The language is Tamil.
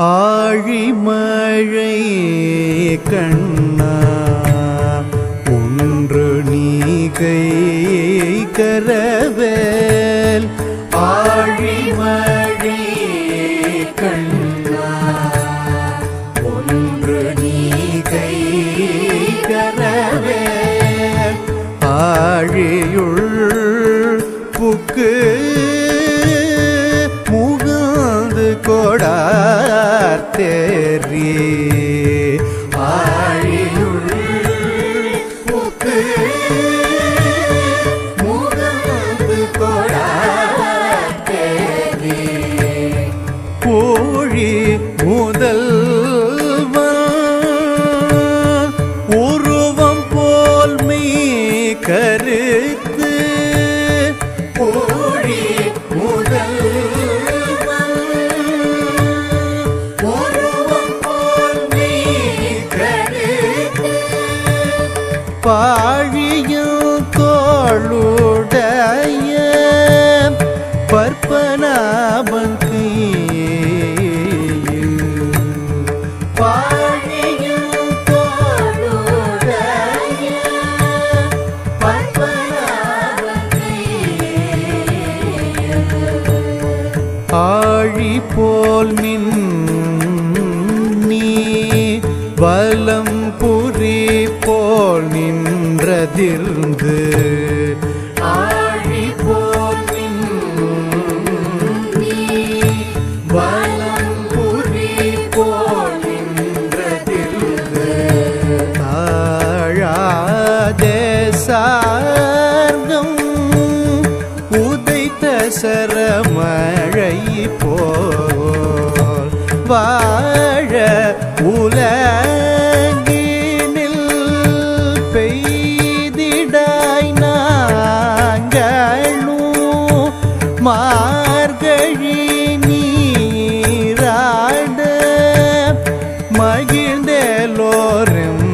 ஆழிமழை கண்ணா ஒன்று நீகை கரவேல். ஆழிமழை கண்ணா ஒன்று நீகை கரவேல். ஆழியுள் புக்கு முகந்து கொடா கருத்து கோழி கருத்து பாழியும் தோளுடைய ஆழி போல் மின் நீ வலம் புரி போல் நின்றதிர்ந்து அவசர மழை போல் வாழ உலகினில் பெய்திடாய் நாங்களும் மார்கழி நீராட மகிழ்ந்தேலோரும்